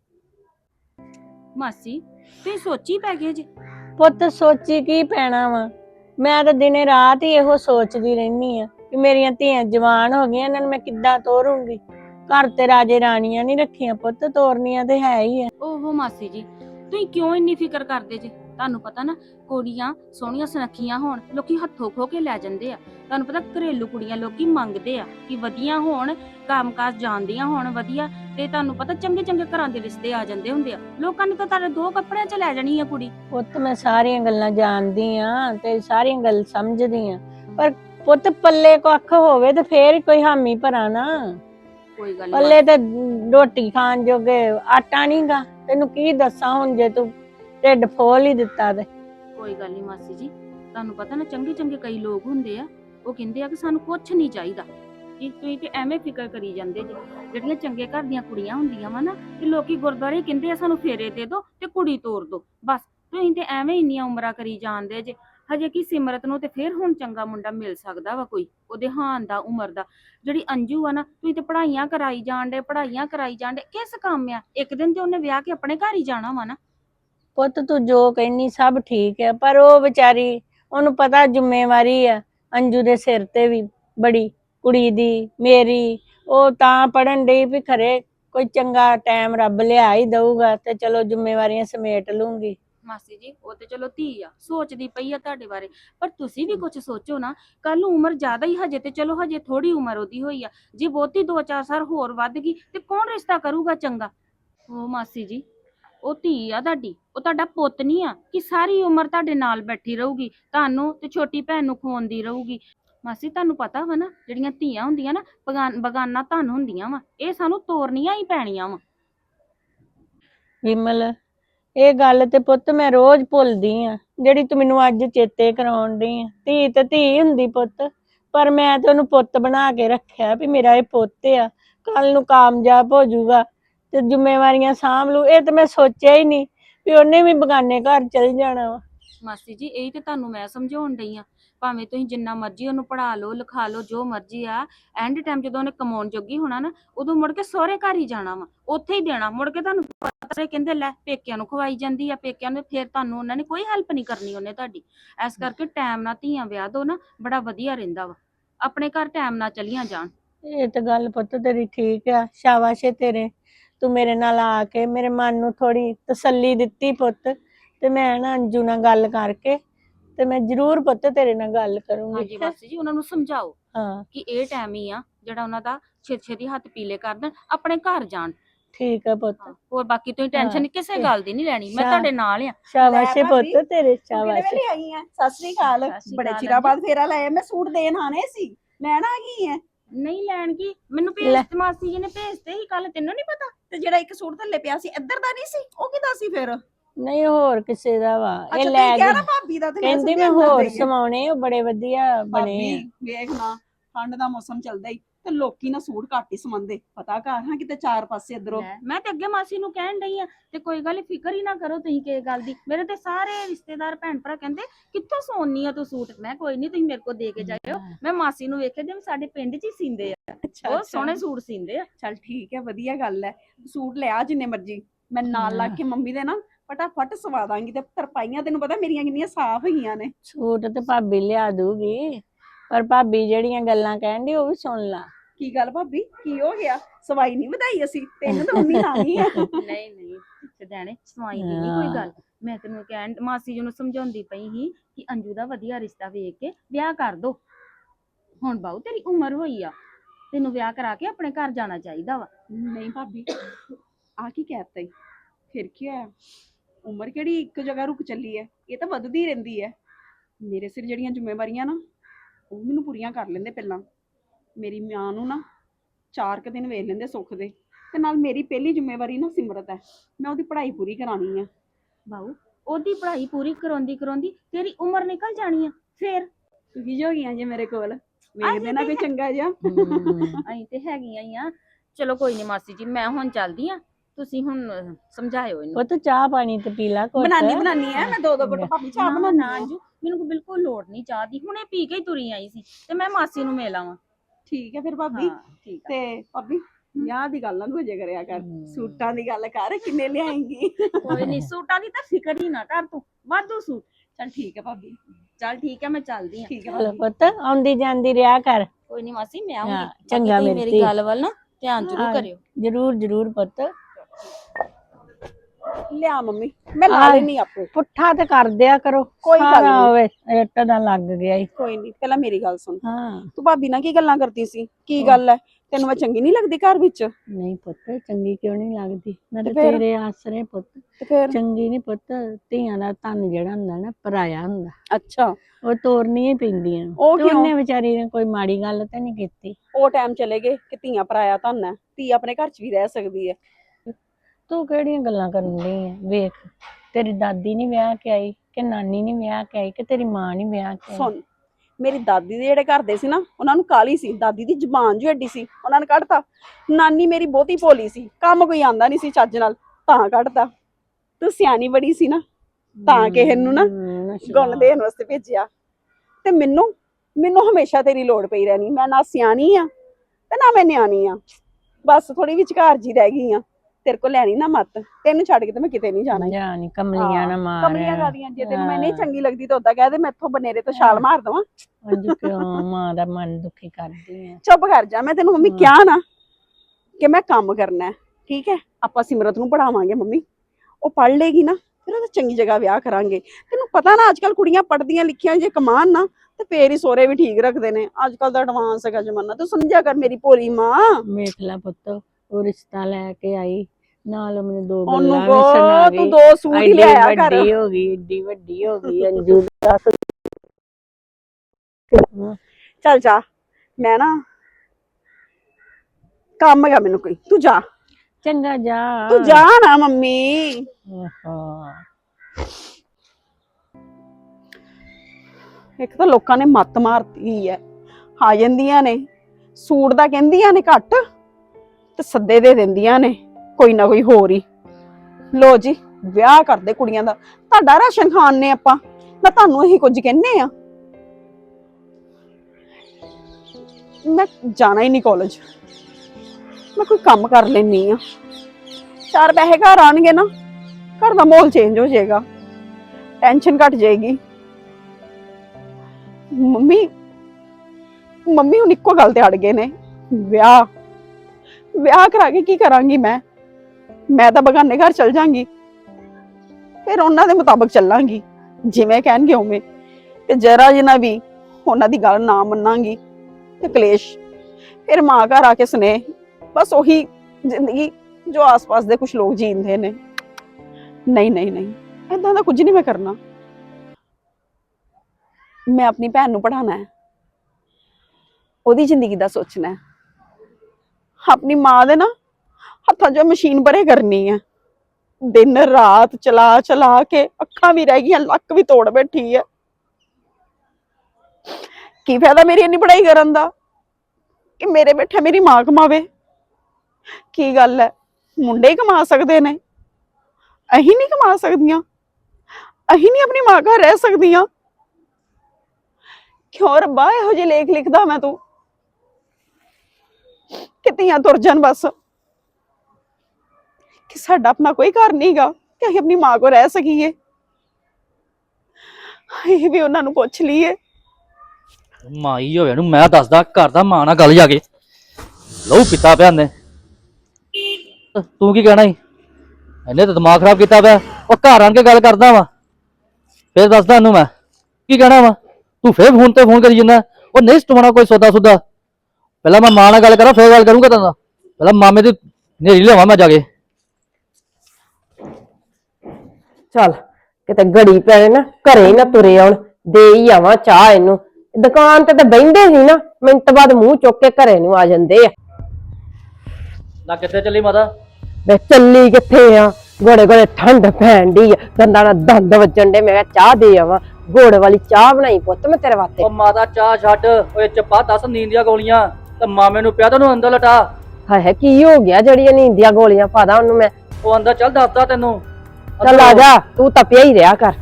ਮਾਸੀ ਤੁਸੀਂ ਸੋਚੀ ਪੈ ਗਏ ਜੇ? ਪੁੱਤ ਸੋਚੀ ਕੀ ਪੈਣਾ ਵਾ? ਮੈਂ ਤਾਂ ਦਿਨੇ ਰਾਤ ਹੀ ਇਹੋ ਸੋਚਦੀ ਰਹਿਨੀ ਆ ਕਿ ਮੇਰੀਆਂ ਧੀਆਂ ਜਵਾਨ ਹੋ ਗਈਆਂ ਇਹਨਾਂ ਨੂੰ ਮੈਂ ਕਿੱਦਾਂ ਤੋਰੂੰਗੀ? ਘਰ ਤੇ ਰਾਜੇ ਰਾਣੀਆਂ ਨਹੀਂ ਰੱਖੀਆਂ ਪੁੱਤ ਤੋਰਨੀਆਂ ਤੇ ਹੈ ਹੀ ਆ। ਓਹੋ ਮਾਸੀ ਜੀ ਤੁਸੀਂ ਕਿਉਂ ਇੰਨੀ ਫਿਕਰ ਕਰਦੇ ਜੇ? ਤੁਹਾਨੂੰ ਪਤਾ ਨਾ ਕੁੜੀਆਂ ਸੋਹਣੀਆਂ ਸੁਨੱਖੀਆਂ ਹੋਣ ਲੋਕੀ ਹੱਥੋਂ ਖੋ ਕੇ ਲੈ ਜਾਂਦੇ ਆ। ਤੁਹਾਨੂੰ ਪਤਾ ਘਰੇਲੂ ਕੁੜੀਆਂ ਲੋਕੀ ਮੰਗਦੇ ਆ ਕਿ ਵਧੀਆ ਹੋਣ ਕੰਮਕਾਜ ਜਾਣਦੀਆਂ ਹੋਣ ਵਧੀਆ ਤੇ ਤੁਹਾਨੂੰ ਪਤਾ ਚੰਗੇ ਚੰਗੇ ਘਰਾਂ ਦੇ ਰਿਸ਼ਤੇ ਆ ਜਾਂਦੇ ਹੁੰਦੇ ਆ। ਲੋਕਾਂ ਨੇ ਤਾਂ ਤੁਹਾਡੇ ਦੋ ਕੱਪੜਿਆਂ 'ਚ ਲੈ ਜਾਣੀ ਆ ਕੁੜੀ। ਪੁੱਤ ਮੈਂ ਸਾਰੀਆਂ ਗੱਲਾਂ ਜਾਣਦੀ ਆ ਤੇ ਸਾਰੀਆਂ ਗੱਲ ਸਮਝਦੀ ਆ। ਪਰ ਪੁੱਤ ਪੱਲੇ ਕੱਖ ਹੋਵੇ ਤੇ ਫੇਰ ਕੋਈ ਹਾਮੀ ਭਰਾ ਨਾ। ਕੋਈ ਗੱਲ ਨੀ। ਪੱਲੇ ਤੇ ਰੋਟੀ ਖਾਣ ਜੋਗੇ ਆਟਾ ਨਹੀਂਗਾ ਤੈਨੂੰ ਕੀ ਦੱਸਾਂ ਹੁਣ ਜੇ ਤੂੰ ਢਿੱਡ ਫੋਲ ਹੀ ਦਿੱਤਾ ਤੇ। ਕੋਈ ਗੱਲ ਨਹੀਂ ਮਾਸੀ ਜੀ, ਤੁਹਾਨੂੰ ਪਤਾ ਨਾ ਚੰਗੇ ਚੰਗੇ ਕਈ ਲੋਕ ਹੁੰਦੇ ਆ, ਉਹ ਕਹਿੰਦੇ ਆ ਕਿ ਸਾਨੂੰ ਕੁਝ ਨਹੀਂ ਚਾਹੀਦਾ। ਕਿ ਤੁਸੀਂ ਤੇ ਐਵੇਂ ਫਿਕਰ ਕਰੀ ਜਾਂਦੇ ਜੇ, ਜਿਹੜੀਆਂ ਚੰਗੇ ਘਰ ਦੀਆਂ ਕੁੜੀਆਂ ਹੁੰਦੀਆਂ ਵਾ ਨਾ, ਤੇ ਲੋਕੀ ਗੁਰਦੁਆਰੇ ਕਹਿੰਦੇ ਆ ਸਾਨੂੰ ਫੇਰੇ ਦੇ ਦਿਓ ਤੇ ਕੁੜੀ ਤੋਰ ਦਿਓ ਬਸ, ਤੁਸੀਂ ਤੇ ਐਵੇਂ ਇੰਨੀਆਂ ਉਮਰਾਂ ਕਰੀ ਜਾਂਦੇ ਜੇ, ਹਜੇ ਕੀ ਸਿਮਰਤ ਨੂੰ ਤੇ ਫੇਰ ਹੁਣ ਚੰਗਾ ਮੁੰਡਾ ਮਿਲ ਸਕਦਾ ਵਾ ਕੋਈ, ਉਹਦੇ ਹਾਨ ਦਾ, ਉਮਰ ਦਾ। ਜਿਹੜੀ ਅੰਜੂ ਆ ਨਾ, ਤੁਸੀਂ ਤੇ ਪੜ੍ਹਾਈਆਂ ਕਰਾਈ ਜਾਂਦੇ ਪੜ੍ਹਾਈਆਂ ਕਰਾਈ ਜਾਂਦੇ ਕਿਸ ਕੰਮ ਆ? ਇੱਕ ਦਿਨ ਤੇ ਉਹਨੇ ਵਿਆਹ ਕੇ ਆਪਣੇ ਘਰ ਹੀ ਜਾਣਾ ਵਾ ਨਾ। ਪੁੱਤ ਤੂੰ ਜੋ ਕਹਿਨੀ ਸਭ ਠੀਕ ਹੈ, ਪਰ ਉਹ ਵਿਚਾਰੀ ਉਹਨੂੰ ਪਤਾ ਜ਼ਿੰਮੇਵਾਰੀ ਆ, ਅੰਜੂ ਦੇ ਸਿਰ ਤੇ ਵੀ ਬੜੀ, ਕੁੜੀ ਦੀ, ਮੇਰੀ, ਉਹ ਤਾਂ ਪੜਨ ਡਈ ਵੀ ਖਰੇ ਕੋਈ ਚੰਗਾ ਟਾਈਮ ਰੱਬ ਲਿਆ ਹੀ ਦਊਗਾ ਤੇ ਚਲੋ ਜ਼ਿੰਮੇਵਾਰੀਆਂ ਸਮੇਟ ਲੂੰਗੀ। ਮਾਸੀ ਜੀ, ਉਹ ਤੇ ਚਲੋ ਧੀ ਆ, ਸੋਚਦੀ ਪਈ ਆ ਤੁਹਾਡੇ ਬਾਰੇ, ਪਰ ਤੁਸੀਂ ਵੀ ਕੁਝ ਸੋਚੋ ਨਾ ਕੱਲ ਨੂੰ ਉਮਰ ਜ਼ਿਆਦਾ ਹੀ ਹਜੇ ਤੇ ਚਲੋ ਹਜੇ ਥੋੜੀ ਉਮਰ ਉਹਦੀ ਹੋਈ ਆ, ਜੇ ਬਹੁਤੀ 2-4 ਸਾਲ ਹੋਰ ਵੱਧ ਗਈ ਤੇ ਕੌਣ ਰਿਸ਼ਤਾ ਕਰੂਗਾ ਚੰਗਾ? ਉਹ ਮਾਸੀ ਜੀ ਉਹ ਧੀ ਆ ਤੁਹਾਡੀ, ਉਹ ਤੁਹਾਡਾ ਪੁੱਤ ਨਹੀਂ ਆ, ਕਿ ਸਾਰੀ ਉਮਰ ਤੁਹਾਡੇ ਨਾਲ ਬੈਠੀ ਰਹੂਗੀ, ਤੁਹਾਨੂੰ ਤੇ ਛੋਟੀ ਭੈਣ ਨੂੰ ਖਵਾਉਂਦੀ ਰਹੂਗੀ। ਮਾਸੀ, ਤੁਹਾਨੂੰ ਪਤਾ ਵਾ ਨਾ, ਜਿਹੜੀਆਂ ਧੀਆਂ ਹੁੰਦੀਆਂ ਨਾ, ਬਗਾਨ, ਬਗਾਨਾ ਧਨ ਹੁੰਦੀਆਂ ਵਾ, ਇਹ ਸਾਨੂੰ ਤੋਰਨੀਆਂ ਹੀ ਪੈਣੀਆਂ ਵਾ। ਵਿਮਲ, ਇਹ ਗੱਲ ਤੇ ਪੁੱਤ ਮੈਂ ਰੋਜ਼ ਭੁੱਲਦੀ ਆ, ਜਿਹੜੀ ਤੂੰ ਮੈਨੂੰ ਅੱਜ ਚੇਤੇ ਕਰਾਉਣ ਡਈ ਆ। ਧੀ ਤੇ ਧੀ ਹੁੰਦੀ ਪੁੱਤ, ਪਰ ਮੈਂ ਤੇ ਉਹਨੂੰ ਪੁੱਤ ਬਣਾ ਕੇ ਰੱਖਿਆ ਵੀ ਮੇਰਾ ਇਹ ਪੁੱਤ ਆ ਕੱਲ ਨੂੰ ਕਾਮਯਾਬ ਹੋ ਜਾਊਗਾ ਤੇ ਜ਼ਿੰਮੇਵਾਰੀਆਂ ਸਾਂਭ ਲੂ ਇਹ ਤੇ ਮੈਂ ਸੋਚਿਆ ਹੀ ਨਹੀਂ ਵੀ ਉਹਨੇ ਵੀ ਬਗਾਨੇ ਘਰ ਚਲ ਜਾਣਾ ਵਾ। ਮਾਸੀ ਜੀ ਇਹ ਤੇ ਤੁਹਾਨੂੰ ਮੈਂ ਸਮਝਾਉਣ ਡਈ ਆ ਭਾਵੇਂ ਤੁਸੀਂ ਜਿੰਨਾ ਮਰਜ਼ੀ ਉਹਨੂੰ ਪੜ੍ਹਾ ਲਓ ਲਿਖਾ ਲਓ ਜੋ ਮਰਜ਼ੀ ਆ ਐਂਡ ਟਾਈਮ ਜਦੋਂ ਉਹਨੇ ਕਮਾਉਣ ਜੋਗੀ ਹੋਣਾ ਨਾ ਉਦੋਂ ਮੁੜ ਕੇ ਸਹੁਰੇ ਘਰ ਹੀ ਜਾਣਾ ਵਾ ਉੱਥੇ ਹੀ ਦੇਣਾ ਮੁੜ ਕੇ ਤੁਹਾਨੂੰ ਪਤਾ ਹੈ ਕਹਿੰਦੇ ਲੈ ਪੇਕਿਆਂ ਨੂੰ ਖਵਾਈ ਜਾਂਦੀ ਆ ਪੇਕਿਆਂ ਨੂੰ ਫਿਰ ਤੁਹਾਨੂੰ ਉਹਨਾਂ ਨੇ ਕੋਈ ਹੈਲਪ ਨਹੀਂ ਕਰਨੀ ਉਹਨੇ ਤੁਹਾਡੀ। ਇਸ ਕਰਕੇ ਟਾਈਮ ਨਾਲ ਧੀਆਂ ਵਿਆਹ ਦੋ ਨਾ ਬੜਾ ਵਧੀਆ ਰਹਿੰਦਾ ਵਾ ਆਪਣੇ ਘਰ ਟਾਈਮ ਨਾਲ ਚਲੀਆਂ ਜਾਣ। ਇਹ ਤਾਂ ਗੱਲ ਪੁੱਤ ਤੇਰੀ ਠੀਕ ਆ ਸ਼ਾਬਾਸ਼ ਏ ਤੇਰੇ। ਤੂੰ ਮੇਰੇ ਨਾਲ ਆ ਕੇ ਮੇਰੇ ਮਨ ਨੂੰ ਥੋੜੀ ਤਸੱਲੀ ਦਿੱਤੀ ਪੁੱਤ ਤੇ ਮੈਂ ਨਾ ਅੰਜੂ ਨਾਲ ਗੱਲ ਕਰਕੇ ਤੇ ਮੈਂ ਜ਼ਰੂਰ ਪੁੱਤ ਤੇਰੇ ਨਾਲ ਗੱਲ ਕਰੂੰਗੀ ਹਾਂਜੀ ਮਾਸੀ ਜੀ ਉਹਨਾਂ ਨੂੰ ਸਮਝਾਓ ਹਾਂ। ਕਿ ਇਹ ਟਾਈਮ ਹੀ ਆ ਜਿਹੜਾ ਉਹਨਾਂ ਦਾ ਛੇ ਛੇਤੀ ਹੱਥ ਪੀਲੇ ਕਰ ਦੇਣ ਆਪਣੇ ਘਰ ਜਾਣ। ਠੀਕ ਆ ਪੁੱਤ। ਹੋਰ ਬਾਕੀ ਤੁਸੀਂ ਟੈਨਸ਼ਨ ਕਿਸੇ। ਗੱਲ ਦੀ ਨਹੀਂ ਲੈਣੀ ਮੈਂ ਤੁਹਾਡੇ ਨਾਲ ਆ। ਸ਼ਾਬਾਸ਼ ਏ ਪੁੱਤ ਭਾਬੀ, ਤੇਰੇ ਸ਼ਾਬਾਸ਼ ਵੇਲੇ ਆਈ ਆ? ਸਤਿ ਸ੍ਰੀ ਅਕਾਲ। ਸਤਿ ਸ੍ਰੀ ਬੜੇ ਅਕਾਲ ਚਿਰਾਂ। ਬਾਅਦ ਫੇਰਾ ਲਾਇਆ ਮੈਂ ਸੂਟ ਦੇਣ ਆਣੇ ਸੀ ਲੈਣ ਆ ਗਈ ਐ? ਨਹੀਂ ਲੈਣ ਕੀ? ਮੈਨੂੰ ਲੈ। ਭੇਜ ਤੇ ਮਾਸੀ ਜੀ ਨੇ ਭੇਜਤੇ ਹੀ ਕੱਲ ਤੈਨੂੰ ਨਹੀਂ ਪਤਾ? ਤੇ ਜਿਹੜਾ ਇੱਕ ਸੂਟ ਥੱਲੇ ਪਿਆ ਸੀ ਇੱਧਰ ਦਾ ਨਹੀਂ ਸੀ? ਉਹ ਕਿਦਾ ਸੀ ਫਿਰ? ਨਹੀਂ ਹੋਰ ਕਿਸੇ ਦਾ ਵਾ। ਅੱਛਾ ਇਹ ਤੂੰ ਲੈ ਗਈ। ਨਾ ਭਾਬੀ ਦਾ ਤੇ ਕਹਿੰਦੀ ਮੈਂ ਹੋਰ। ਸਮਾਉਣੇ ਉਹ ਬੜੇ ਵਧੀਆ ਬਣੇ ਭਾਬੀ ਵੇਖ ਨਾ ਠੰਡ ਦਾ ਮੌਸਮ ਚੱਲਦਾ ਹੀ ਤੇ ਲੋਕੀ ਨਾ ਸੂਟ ਘੱਟ ਹੀ ਸਮੰਦੇ ਪਤਾ ਘਰ ਹਾਂ ਕਿਤੇ ਚਾਰ ਪਾਸੇ ਇਧਰੋਂ। ਲੈ, ਮੈਂ ਤੇ ਅੱਗੇ ਮਾਸੀ ਨੂੰ ਕਹਿਣ ਡਈ ਆ ਤੇ ਕੋਈ ਗੱਲ ਨੀ, ਫਿਕਰ ਹੀ ਨਾ ਕਰੋ ਤੁਸੀਂ ਕਿਸੇ ਗੱਲ ਦੀ। ਮੇਰੇ ਤੇ ਸਾਰੇ ਰਿਸ਼ਤੇਦਾਰ ਭੈਣ ਭਰਾ ਕਹਿੰਦੇ ਕਿੱਥੋਂ ਸੋਨੀ ਆ ਤੂੰ ਸੂਟ? ਮੈਂ ਕੋਈ ਨਹੀਂ ਤੁਸੀਂ ਮੇਰੇ ਕੋਲ ਦੇ ਕੇ ਜਾਇਓ। ਮੈਂ ਮਾਸੀ ਨੂੰ ਵੇਖਿਆ ਜਿਵੇਂ ਸਾਡੇ ਪਿੰਡ 'ਚ ਹੀ ਸੀਂਦੇ ਆ। ਅੱਛਾ ਬਹੁਤ ਸੋਹਣੇ ਸੂਟ ਸੀਂਦੇ ਆ। ਚਲ ਠੀਕ ਹੈ ਵਧੀਆ ਗੱਲ ਹੈ। ਸੂਟ ਲਿਆ ਜਿੰਨੇ ਮਰਜ਼ੀ। ਮੈਂ ਨਾਲ ਲੱਗ ਕੇ ਮੰਮੀ ਦੇ ਨਾ ਫਟਾਫਟ ਸਵਾ ਦਾਂਗੀ ਤੇ ਤਰਪਾਈਆਂ ਤੈਨੂੰ ਪਤਾ ਮੇਰੀਆਂ ਕਿੰਨੀਆਂ ਸਾਫ਼ ਹੋਈਆਂ ਨੇ। ਸੂਟ ਤੇ ਭਾਬੀ ਲਿਆ ਦੂਗੀ ਪਰ ਭਾਬੀ ਜਿਹੜੀਆਂ ਗੱਲਾਂ ਕਹਿੰਦੀ ਉਹ ਵੀ ਸੁਣ ਲਾ। ਕੀ ਗੱਲ ਭਾਬੀ? ਕੀ ਹੋ ਗਿਆ? ਸਵਾਈ ਨਹੀਂ ਵਧਾਈ ਅਸੀਂ? ਤੈਨੂੰ ਤਾਂ ਉਨੀ ਲਾਣੀ ਆ। ਨਹੀਂ ਨਹੀਂ ਸਦਾਣੇ ਸਵਾਈ ਦੀ ਨਹੀਂ ਕੋਈ ਗੱਲ। ਮੈਂ ਤੈਨੂੰ ਕਹਿਣ ਮਾਸੀ ਜੀ ਨੂੰ ਸਮਝਾਉਂਦੀ ਪਈ ਸੀ ਕਿ ਅੰਜੂ ਦਾ ਵਧੀਆ ਰਿਸ਼ਤਾ ਵੇਖ ਕੇ ਵਿਆਹ ਕਰ ਦੋ। ਹੁਣ ਬਾਊ ਤੇਰੀ ਉਮਰ ਹੋਈ ਆ। ਤੈਨੂੰ ਵਿਆਹ ਕਰਾ ਕੇ ਆਪਣੇ ਘਰ ਜਾਣਾ ਚਾਹੀਦਾ ਵਾ। ਨਹੀਂ ਭਾਬੀ ਆ ਕੀ ਕਹਿਤਾ ਈ? ਫਿਰ ਕੀ ਹੋਇਆ? ਉਮਰ ਕਿਹੜੀ ਇੱਕ ਜਗ੍ਹਾ ਰੁਕ ਚੱਲੀ ਹੈ ਇਹ ਤਾਂ ਵੱਧਦੀ ਰਹਿੰਦੀ ਹੈ ਮੇਰੇ ਸਿਰ ਜਿਹੜੀਆਂ ਜ਼ਿੰਮੇਵਾਰੀਆਂ ਨਾ ਉਹ ਮੈਨੂੰ ਪੂਰੀਆਂ ਕਰ ਲੈਂਦੇ ਪਹਿਲਾਂ। ਮੇਰੀ ਮਾਂ ਨੂੰ ਨਾ ਚਾਰ ਕੁ ਦਿਨ ਵੇਖ ਲੈਂਦੇ ਸੁੱਖ ਦੇ ਤੇ ਨਾਲ ਮੇਰੀ ਪਹਿਲੀ ਜ਼ਿੰਮੇਵਾਰੀ ਨਾ ਸਿਮਰਤ ਹੈ। ਮੈਂ ਉਹਦੀ ਪੜ੍ਹਾਈ ਪੂਰੀ ਕਰਾਣੀ ਹੈ ਬਾਊ ਉਹਦੀ ਪੜ੍ਹਾਈ ਪੂਰੀ ਕਰਾਉਂਦੀ ਕਰਾਉਂਦੀ ਤੇਰੀ ਉਮਰ ਨਿਕਲ ਜਾਣੀ ਆ ਫੇਰ। ਤੁਸੀਂ ਜੋ ਗਈਆਂ ਜੇ ਮੇਰੇ ਕੋਲ ਵੇਖਦੇ ਨਾ ਕੋਈ ਚੰਗਾ ਜਿਹਾ। ਅਸੀਂ ਤੇ ਹੈਗੀਆਂ ਹੀ ਆ। ਚਲੋ ਕੋਈ ਨਹੀਂ ਮਾਸੀ ਜੀ ਮੈਂ ਹੁਣ ਚੱਲਦੀ ਆ। ਤੁਸੀਂ ਹੁਣ ਸਮਝਾਇਓ ਇਹਨੂੰ। ਪੁੱਤ ਚਾਹ ਪਾਣੀ ਤੇ ਪੀ ਲਾ ਘੁੱਟ। ਬਣਾਨੀ ਬਣਾਨੀ ਹੈ ਮੈਂ ਦੋ ਦੋ ਘੁੱਟ ਭਾਬੀ ਚਾਹ ਬਣਾਉਣੀ ਨਾ ਅੰਜੂ ਮੈਨੂੰ ਕੋਈ ਬਿਲਕੁਲ ਲੋੜ ਨਹੀਂ ਚਾਹ ਦੀ। ਹੁਣੇ ਪੀ ਕੇ ਹੀ ਤੁਰੀ ਆਈ ਸੀ ਤੇ ਮੈਂ ਮਾਸੀ ਨੂੰ ਮਿਲ ਆਵਾਂ। ਠੀਕ ਹੈ ਫਿਰ ਭਾਬੀ। ਹਾਂ ਠੀਕ ਆ। ਤੇ ਭਾਬੀ ਵਿਆਹ ਦੀ ਗੱਲ ਨਾ ਤੂੰ ਅਜੇ ਕਰਿਆ ਕਰ। ਹਮ। ਸੂਟਾਂ ਦੀ ਗੱਲ ਕਰ ਕਿੰਨੇ ਲਿਆਏਂਗੀ। ਕੋਈ ਨਹੀਂ ਸੂਟਾਂ ਦੀ ਤਾਂ ਫਿਕਰ ਹੀ ਨਾ ਕਰ ਤੂੰ। ਵਾਧੂ ਸੂਟ। ਚਲ ਠੀਕ ਹੈ ਭਾਬੀ। ਚੱਲ ਠੀਕ ਹੈ ਮੈਂ ਚੱਲਦੀ ਆ ਠੀਕ ਹੈ ਚਲੋ ਭਾਬੀ। ਪੁੱਤ ਆਉਂਦੀ ਜਾਂਦੀ ਰਿਹਾ ਕਰ। ਕੋਈ ਨਹੀਂ ਮਾਸੀ ਮੈਂ ਹਾਂ, ਆਉਂਗੀ ਚੰਗਾ ਮੇਰੀ ਮੇਰੀ ਧੀ। ਗੱਲ ਵੱਲ ਨਾ ਧਿਆਨ ਜ਼ਰੂਰ ਹਾਂ। ਕਰਿਓ। ਜਰੂਰ ਜਰੂਰ ਪੁੱਤ। ਲਿਆ ਮੰਮੀ ਮੈਂ ਲਾ। ਲੈਣੀ ਆਪੇ। ਪੁੱਠਾ ਤੇ ਕਰ ਦਿਆ ਕਰੋ ਕੋਈ ਗੱਲ ਸਾਰਾ ਨੀ। ਹੋਵੇ ਇੱਟ ਦਾ ਲੱਗ ਗਿਆ ਈ। ਕੋਈ ਨਹੀਂ ਪਹਿਲਾਂ ਮੇਰੀ ਗੱਲ ਸੁਣ। ਹਾਂ। ਤੂੰ ਭਾਬੀ ਨਾਲ ਕੀ ਗੱਲਾਂ ਕਰਦੀ ਸੀ? ਕੀ ਗੱਲ ਹੈ ਤੈਨੂੰ ਮੈਂ ਚੰਗੀ ਨਹੀਂ ਲੱਗਦੀ ਘਰ ਵਿੱਚ? ਨਹੀਂ ਪੁੱਤ ਚੰਗੀ ਕਿਉਂ ਨਹੀਂ ਲੱਗਦੀ? ਮੈਂ ਤੇ? ਤੇਰੇ ਆਸਰੇ ਪੁੱਤ। ਚੰਗੀ ਨਹੀਂ ਪੁੱਤ ਧੀਆਂ ਦਾ ਧਨ ਜਿਹੜਾ ਹੁੰਦਾ ਨਾ ਪਰਾਇਆ ਹੁੰਦਾ। ਅੱਛਾ। ਉਹ ਤੋਰਨੀ ਹੀ ਪੈਂਦੀਆਂ। ਉਹ ਕਿਉਂ? ਵਿਚਾਰੀ ਨੇ ਕੋਈ ਮਾੜੀ ਗੱਲ ਤਾਂ ਨਹੀਂ ਕੀਤੀ। ਉਹ ਟਾਈਮ ਚਲੇ ਗਏ ਕਿ ਧੀਆਂ ਪਰਾਇਆ ਧਨ ਹੈ ਧੀ ਆਪਣੇ ਘਰ 'ਚ ਵੀ ਰਹਿ ਸਕਦੀ ਹੈ ਤੂੰ ਕਿਹੜੀਆਂ ਗੱਲਾਂ ਕਰਨ ਡਈ ਹੈ ਵੇਖ ਤੇਰੀ ਦਾਦੀ ਨਹੀਂ ਵਿਆਹ ਕੇ ਆਈ ਕਿ ਨਾਨੀ ਨਹੀਂ ਵਿਆਹ ਕੇ ਆਈ ਕਿ ਤੇਰੀ ਮਾਂ ਨਹੀਂ ਵਿਆਹ ਕੇ ਆਈ? ਸੁਣ ਮੇਰੀ ਦਾਦੀ ਦੇ ਜਿਹੜੇ ਘਰ ਦੇ ਸੀ ਨਾ ਉਹਨਾਂ ਨੂੰ ਕਾਲੀ ਸੀ ਦਾਦੀ ਦੀ ਜ਼ੁਬਾਨ ਜੋ ਐਡੀ ਸੀ ਉਹਨਾਂ ਨੇ ਕੱਢਤਾ। ਨਾਨੀ ਮੇਰੀ ਬਹੁਤੀ ਭੋਲੀ ਸੀ ਕੰਮ ਕੋਈ ਆਂਦਾ ਨਹੀਂ ਸੀ ਚੱਜ ਨਾਲ ਤਾਂ ਕੱਢਤਾ। ਤੂੰ ਸਿਆਣੀ ਬੜੀ ਸੀ ਨਾ ਤਾਂ ਕਿਸੇ ਨੂੰ ਨਾ। ਗੁਣ ਦੇਣ ਵਾਸਤੇ ਭੇਜਿਆ। ਤੇ ਮੈਨੂੰ ਮੈਨੂੰ ਹਮੇਸ਼ਾ ਤੇਰੀ ਲੋੜ ਪਈ ਰਹਿਣੀ ਮੈਂ ਨਾ ਸਿਆਣੀ ਆ ਤੇ ਨਾ ਮੈਂ ਨਿਆਣੀ ਆ। ਬਸ ਥੋੜੀ ਵਿਚਕਾਰ ਜੀ ਰਹਿ ਗਈ ਆ। ਤੇਰੇ ਕੋਲ ਲੈਣੀ ਨਾ ਮੱਤ ਤੈਨੂੰ ਛੱਡ ਕੇ ਤੇ ਮੈਂ ਕਿਤੇ ਨਹੀਂ ਜਾਣਾ ਜਾ ਨੀ ਕਮਲੀਆਂ ਨਾ ਮਾਰ। ਕਮਲੀਆਂ ਗਾਦੀਆਂ ਜੇ ਤੈਨੂੰ ਮੈਂ ਨਹੀਂ। ਚੰਗੀ ਲੱਗਦੀ ਤਾਂ ਉਦਾਂ ਕਹਿ ਦੇ ਮੈਂ ਇੱਥੋਂ ਬਨੇਰੇ ਤੋਂ ਛਾਲ ਮਾਰ ਦਵਾਂ। ਅੱਜ ਕਿਉਂ ਮਾਂ ਦਾ ਮਨ ਦੁਖੀ ਕਰਦੀ ਹੈ ਚੁੱਪ ਕਰ ਜਾ ਮੈਂ ਤੈਨੂੰ ਮੰਮੀ। ਕਿਹਾ ਨਾ ਕਿ ਮੈਂ ਕੰਮ ਕਰਨਾ ਠੀਕ ਹੈ? ਆਪਾਂ ਸਿਮਰਤ ਨੂੰ ਪੜਾਵਾਂਗੇ ਮੰਮੀ। ਉਹ ਪੜ ਲੇਗੀ ਨਾ ਫਿਰ ਉਹਦਾ ਚੰਗੀ ਜਗ੍ਹਾ ਵਿਆਹ ਕਰਾਂਗੇ। ਤੈਨੂੰ ਪਤਾ ਨਾ ਅੱਜ ਕੱਲ ਕੁੜੀਆਂ ਪੜਦੀਆਂ ਲਿਖੀਆਂ ਜੇ ਕਮਾਨ ਨਾ ਤੇ ਫੇਰ ਹੀ ਸੋਰੇ ਵੀ ਠੀਕ ਰੱਖਦੇ ਨੇ। ਅੱਜ ਕੱਲ ਦਾ ਐਡਵਾਂਸ ਹੈਗਾ ਜ਼ਮਾਨਾ ਤੂੰ ਸਮਝਿਆ ਕਰ ਮੇਰੀ ਭੋਲੀ ਮਾਂ। ਵੇਖ ਲੈ ਪੁੱਤ ਉਹ ਰਿਸ਼ਤਾ ਲੈ ਕੇ ਆਈ ਨਾਲ ਮੈਨੂੰ ਦੋ ਉਹਨੂੰ ਗੱਲਾਂ ਵੀ ਕੋ ਸੁਣਾ ਤੂੰ ਗਈ ਦੋ ਸੂਟ ਹੀ ਐਡੀ ਲਿਆਇਆ ਕਰ। ਵੱਡੀ ਹੋ ਗਈ ਏਡੀ ਵੱਡੀ ਹੋ ਗਈ ਅੰਜੂ ਦਾ ਚੱਲ ਜਾ ਮੈਂ ਨਾ ਕੰਮ ਹੈਗਾ ਮੈਨੂੰ ਕੋਈ ਤੂੰ ਜਾ। ਚੰਗਾ ਜਾ। ਤੂੰ ਜਾ ਨਾ ਮੰਮੀ। ਆਹਾ। ਇੱਕ ਤਾਂ ਲੋਕਾਂ ਨੇ ਮੱਤ ਮਾਰਤੀ ਹੈ ਆ ਜਾਂਦੀਆਂ ਨੇ ਸੂਟ ਦਾ ਕਹਿੰਦੀਆਂ ਨੇ ਘੱਟ ਤੇ ਸੱਦੇ ਦੇ ਦਿੰਦੀਆਂ ਨੇ। ਕੋਈ ਨਾ ਕੋਈ ਹੋਰ ਹੀ। ਲੋ ਜੀ, ਵਿਆਹ ਕਰਦੇ ਕੁੜੀਆਂ ਦਾ। ਤੁਹਾਡਾ ਰਾਸ਼ਨ ਖਾਣ ਨੇ ਆਪਾਂ। ਨਾ ਤੁਹਾਨੂੰ ਇਹੀ ਕੁਝ ਕਹਿੰਨੇ ਆ। ਮੈਂ ਜਾਣਾ ਹੀ ਨਹੀਂ ਕਾਲਜ ਮੈਂ ਕੋਈ ਕੰਮ ਕਰ ਲੈਣੀ ਆ। ਚਾਰ ਪੈਸੇ ਘਰ ਆਣਗੇ ਨਾ, ਘਰ ਦਾ ਮਾਹੌਲ ਚੇਂਜ ਹੋ ਜਾਏਗਾ। ਟੈਨਸ਼ਨ ਘਟ ਜਾਏਗੀ। ਮੰਮੀ ਮੰਮੀ ਹੁਣ ਇੱਕੋ ਗੱਲ ਤੇ ਅੜ ਗਏ ਨੇ। ਵਿਆਹ। ਵਿਆਹ ਕਰਾ ਕੇ ਕੀ ਕਰਾਂਗੀ ਮੈਂ? ਮੈਂ ਤਾਂ ਬਗਾਨੇ ਘਰ ਚਲ ਜਾਾਂਗੀ। ਫਿਰ ਉਹਨਾਂ ਦੇ ਮੁਤਾਬਕ ਚੱਲਾਂਗੀ। ਜਿਵੇਂ ਕਹਿਣਗੇ ਉਵੇਂ। ਤੇ ਜਰਾ ਜਿਨਾ ਵੀ ਉਹਨਾਂ ਦੀ ਗੱਲ ਨਾ ਮੰਨਾਂਗੀ। ਤੇ ਕਲੇਸ਼। ਫਿਰ ਮਾਂ ਘਰ ਆ ਕੇ ਸਨੇ ਬਸ ਉਹੀ ਜ਼ਿੰਦਗੀ ਜੋ ਆਸ-ਪਾਸ ਦੇ ਕੁਝ ਲੋਕ ਜੀਂਦੇ ਨੇ। ਨਹੀਂ ਨਹੀਂ ਨਹੀਂ। ਏਦਾਂ ਦਾ ਕੁਝ ਨਹੀਂ ਮੈਂ ਕਰਨਾ। ਮੈਂ ਆਪਣੀ ਭੈਣ ਨੂੰ ਪੜਾਉਣਾ ਹੈ। ਉਹਦੀ ਜ਼ਿੰਦਗੀ ਦਾ ਸੋਚਣਾ ਹੈ। ਆਪਣੀ ਮਾਂ ਦੇ ਨਾ ਹੱਥਾਂ 'ਚੋਂ ਮਸ਼ੀਨ ਪਰੇ ਕਰਨੀ ਹੈ ਦਿਨ ਰਾਤ ਚਲਾ ਚਲਾ ਕੇ ਅੱਖਾਂ ਵੀ ਰਹਿ ਗਈਆਂ, ਲੱਕ ਵੀ ਤੋੜ ਬੈਠੀ ਹੈ ਕੀ ਫਾਇਦਾ ਮੇਰੀ ਇੰਨੀ ਪੜ੍ਹਾਈ ਕਰਨ ਦਾ? ਕਿ ਮੇਰੇ ਬੈਠਾ ਮੇਰੀ ਮਾਂ ਕਮਾਵੇ? ਕੀ ਗੱਲ ਹੈ ਮੁੰਡੇ ਕਮਾ ਸਕਦੇ ਨੇ। ਅਹੀਂ ਨਹੀਂ ਕਮਾ ਸਕਦੀਆਂ। ਅਹੀਂ ਨਹੀਂ ਆਪਣੀ ਮਾਂ ਘਰ ਰਹਿ ਸਕਦੀਆਂ। ਕਿਉਂ ਰੱਬਾ, ਇਹੋ ਜਿਹੇ ਲੇਖ ਲਿਖਦਾ ਮੈਂ ਤੂੰ? ਕਿਤੀਆਂ ਤੁਰ ਜਾਣ ਬਸ। ਕਿ ਸਾਡਾ ਆਪਣਾ ਕੋਈ ਘਰ ਨਹੀਂਗਾ ਕਿ ਅਸੀਂ ਆਪਣੀ ਮਾਂ ਕੋ ਰਹਿ ਸਕੀਏ। ਇਹ ਵੀ ਉਹਨਾਂ ਨੂੰ ਪੁੱਛ ਲਈਏ। ਮਾਈ ਹੋਵੇ ਨੂੰ ਮੈਂ ਦੱਸਦਾ, ਘਰ ਦਾ ਮਾਂ ਨਾਲ ਗੱਲ ਜਾ ਕੇ। ਲਹੂ ਪਿੱਤਾ ਪਿਆ ਨੇ ਤੂੰ ਕੀ ਕਹਿਣਾ ਈ ਇਹਨੇ ਤਾਂ ਦਿਮਾਗ ਖਰਾਬ ਕੀਤਾ ਪਿਆ। ਉਹ ਘਰ ਆਣ ਕੇ ਗੱਲ ਕਰਦਾ ਵਾ। ਫੇਰ ਦੱਸਦਾ ਇਹਨੂੰ ਮੈਂ। ਕੀ ਕਹਿਣਾ ਵਾ? ਤੂੰ ਫੇਰ ਫੋਨ ਤੇ ਫੋਨ ਕਰੀ ਜਾਂਦਾ। ਉਹ ਨਹੀਂ ਸਟਵਾਣਾ ਕੋਈ ਸੌਦਾ ਸੁਦਾ। ਪਹਿਲਾਂ ਮੈਂ ਮਾਂ ਨਾਲ ਗੱਲ ਕਰਾਂ, ਫੇਰ ਗੱਲ ਕਰੂੰਗਾ ਤਾਂ ਪਹਿਲਾਂ ਮਾਮੇ ਦੀ ਨੇਰੀ ਲਿਆਵਾਂ ਮੈਂ ਜਾ ਕੇ। ਚੱਲ ਕਿਤੇ ਘੜੀ ਪੈ ਨਾ ਘਰੇ ਨਾ ਤੁਰੇ ਆਉਣ ਦੇ ਹੀ ਆਵਾਂ ਚਾਹ ਇਹਨੂੰ। ਦੁਕਾਨ ਤੇ ਤਾਂ ਬਹਿੰਦੇ ਸੀ ਨਾ ਮਿੰਟ ਬਾਅਦ ਮੂੰਹ ਚੁੱਕ ਕੇ ਘਰੇ ਨੂੰ ਆ ਜਾਂਦੇ ਆ। ਨਾ ਕਿੱਥੇ ਚੱਲੀ ਮਾਤਾ? ਵੇ ਚੱਲੀ ਕਿੱਥੇ ਆ? ਗੋੜੇ ਗੋੜੇ ਠੰਡ ਪੈਣ ਆ। ਦੰਦਾਂ ਨਾਲ ਦੰਦ ਵੱਜਣ ਦੇ ਮੈਂ ਕਿਹਾ ਚਾਹ ਦੇ ਆਵਾਂ। ਗੋੜੇ ਵਾਲੀ ਚਾਹ ਬਣਾਈ ਪੁੱਤ ਮੈਂ ਤੇਰੇ ਵਾਸਤੇ। ਉਹ ਮਾਤਾ ਚਾਹ ਛੱਡ। ਓਏ ਚੱਪਾ ਦੱਸ ਨੀਂਦ ਦੀਆਂ ਗੋਲੀਆਂ। ਤੇ ਮਾਮੇ ਨੂੰ ਪਿਆ ਤੈਨੂੰ ਅੰਦਰ ਲਟਾ। ਹਾਏ ਕੀ ਹੋ ਗਿਆ? ਜਿਹੜੀਆਂ ਨੀਂਦੀਆਂ ਗੋਲੀਆਂ ਪਾਦਾ ਉਹਨੂੰ ਮੈਂ। ਉਹ ਅੰਦਰ ਚੱਲ ਦੱਸਦਾ ਤੈਨੂੰ। ਚੱਲ ਆ ਜਾ। ਤੂੰ ਤਪਿਆ ਹੀ ਰਿਹਾ ਕਰ।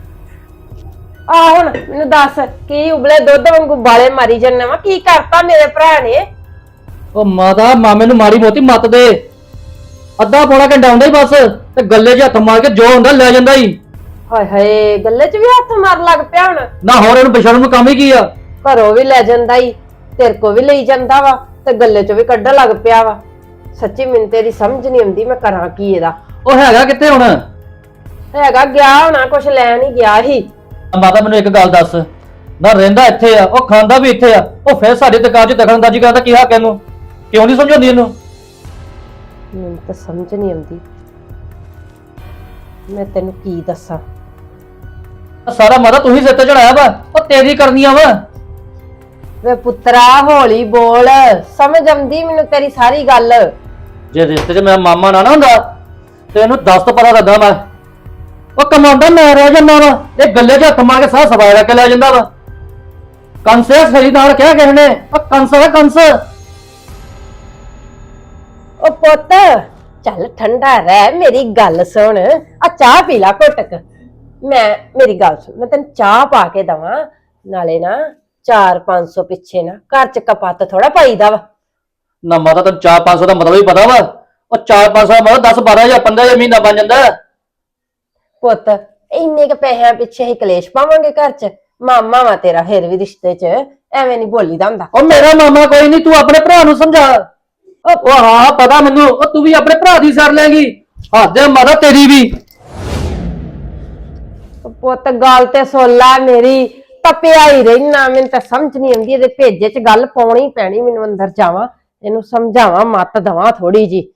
ਆ ਹੁਣ ਮੈਨੂੰ ਦੱਸ ਕੀ ਉਬਲੇ ਦੁੱਧ ਵਾਂਗੂ ਬਾਲੇ ਮਾਰੀ ਜੰਨਾ ਵਾ? ਕੀ ਕਰਤਾ ਮੇਰੇ ਭਰਾ ਨੇ? ਉਹ ਮਾਤਾ ਮਾਮੇ ਨੂੰ ਮਾਰੀ ਮੋਤੀ ਮੱਤ ਦੇ। ਅੱਧਾ ਪੌਣਾ ਘੰਟਾ ਹੁੰਦਾ ਹੀ ਬਸ ਤੇ ਗੱਲੇ 'ਚ ਹੱਥ ਮਾਰ ਕੇ ਜੋ ਹੁੰਦਾ ਲੈ ਜਾਂਦਾ ਹੀ। ਹਾਏ ਹਾਏ ਗੱਲੇ 'ਚ ਵੀ ਹੱਥ ਮਾਰ ਲੱਗ ਪਿਆ ਹੁਣ। ਨਾ ਹੋਰ ਇਹਨੂੰ ਬਸ਼ਰਮ ਨੂੰ ਕੰਮ ਹੀ ਕੀ ਆ? ਘਰੋਂ ਵੀ ਲੈ ਜਾਂਦਾ ਈ ਤੇਰੇ ਕੋ ਵੀ ਲਈ ਜਾਂਦਾ ਵਾ ਤੇ ਗੱਲੇ 'ਚ ਵੀ ਕੱਢਣ ਲੱਗ ਪਿਆ ਵਾ। ਸੱਚੀ ਮੈਨੂੰ ਤੇਰੀ ਸਮਝ ਨਹੀਂ ਆਉਂਦੀ ਮੈਂ ਕਰਾਂ ਕੀ ਇਹਦਾ। ਉਹ ਹੈਗਾ ਕਿੱਥੇ ਹੁਣ? ਹੈਗਾ ਗਿਆ ਹੋਣਾ ਕੁਛ ਲੈਣ ਹੀ ਗਿਆ ਸੀ। ਮਾਤਾ ਮੈਨੂੰ ਇੱਕ ਗੱਲ ਦੱਸ। ਨਾ ਰਹਿੰਦਾ ਇੱਥੇ ਆ ਉਹ ਖਾਂਦਾ ਵੀ ਇੱਥੇ ਆ ਉਹ ਫਿਰ ਸਾਡੀ ਦੁਕਾਨ 'ਚ ਦਖਲਅੰਦਾਜ਼ੀ ਕਰਦਾ ਕੀ ਹੱਕ ਇਹਨੂੰ? ਕਿਉਂ ਨਹੀਂ ਸਮਝਾਉਂਦੀ ਇਹਨੂੰ? ਮੈਨੂੰ ਤਾਂ ਸਮਝ ਨਹੀਂ ਆਉਂਦੀ। ਮੈਂ ਤੈਨੂੰ ਕੀ ਦੱਸਾਂ? ਸਾਰਾ ਮਾਤਾ ਤੂੰ ਹੀ ਸਿਰ ਤੇ ਚੜਾਇਆ ਵਾ ਉਹ ਤੇਰੀ ਕਰਨੀਆਂ ਵਾ। ਵੇ ਪੁੱਤਰਾ ਹੌਲੀ ਬੋਲ। ਸਮਝ ਆਉਂਦੀ ਮੈਨੂੰ ਤੇਰੀ ਸਾਰੀ ਗੱਲ। ਜੇ ਰਿਸ਼ਤੇ 'ਚ ਮੇਰਾ ਮਾਮਾ ਨਾ ਨਾ ਹੁੰਦਾ ਤੇ ਇਹਨੂੰ ਦੱਸ ਤੋਂ ਪਤਾ ਲੱਗਾ ਮੈਂ। ਉਹ ਕਮਾਉਂਦਾ ਮੈਂ ਰਹਿ ਜਾਂਦਾ ਵਾ ਇਹ ਗੱਲੇ 'ਚ ਹੱਥ ਮਾਰ ਕੇ ਸਾਹ ਸਫਾਇਆ ਕਰਕੇ ਲੈ ਜਾਂਦਾ ਵਾ। ਕੰਸੇ ਸਹੀ ਨਾਲ ਕਿਹਾ ਕਿਸੇ ਨੇ ਉਹ ਕੰਸ ਕੰਸ। ਉਹ ਪੁੱਤ ਚੱਲ ਠੰਡਾ ਰਹਿ ਮੇਰੀ ਗੱਲ ਸੁਣ। ਆ ਚਾਹ ਪੀ ਲਾ ਘੁੱਟਕ ਮੈਂ ਮੇਰੀ ਗੱਲ ਸੁਣ ਮੈਂ ਤੈਨੂੰ ਚਾਹ ਪਾ ਕੇ ਦਵਾਂ। ਨਾਲੇ ਨਾ 4-500 ਪਿੱਛੇ ਨਾ ਘਰ ਚ ਕਪੱਤ ਥੋੜਾ ਪਾਈਦਾ ਵਾ। ਨਾ ਮਾਤਾ ਤੈਨੂੰ 4-500 ਦਾ ਮਤਲਬ ਹੀ ਪਤਾ ਵਾ। ਉਹ 4-500 ਦਾ ਮਤਲਬ 10-12 ਜਾਂ 15 ਜਾਂ ਮਹੀਨਾ ਬਣ ਜਾਂਦਾ। ਪੁੱਤ ਇੰਨੇ ਕ ਪੈਸਿਆਂ ਪਿੱਛੇ ਹੀ ਕਲੇਸ਼ ਪਾਵਾਂਗੇ ਘਰ ਚ। ਮਾਮਾ ਵਾ ਤੇਰਾ ਫਿਰ ਵੀ ਰਿਸ਼ਤੇ ਚ ਐਵੇਂ ਨਹੀਂ ਬੋਲੀਦਾ ਹੁੰਦਾ। ਉਹ ਮੇਰਾ ਮਾਮਾ ਕੋਈ ਨਹੀਂ ਤੂੰ ਆਪਣੇ ਭਰਾ ਨੂੰ ਸਮਝਾ। ਉਹ ਹਾਂ ਪਤਾ ਮੈਨੂੰ ਉਹ ਤੂੰ ਵੀ ਆਪਣੇ ਭਰਾ ਦੀ ਸਰ ਲੈਂਗੀ ਹੱਦ ਮਾਤਾ ਤੇਰੀ ਵੀ। ਪੁੱਤ ਗੱਲ ਤੇ ਸੁਣ ਲੈ ਮੇਰੀ ਤਪਿਆ ਹੀ ਰਹਿਣਾ ਮੈਨੂੰ ਤਾਂ ਸਮਝ ਨਹੀਂ ਆਉਂਦੀ ਇਹਦੇ ਭੇਜੇ ਚ ਗੱਲ ਪਾਉਣੀ ਪੈਣੀ ਮੈਨੂੰ ਅੰਦਰ ਜਾਵਾਂ ਇਹਨੂੰ ਸਮਝਾਵਾਂ ਮੱਤ ਦਵਾਂ ਥੋੜੀ ਜੀ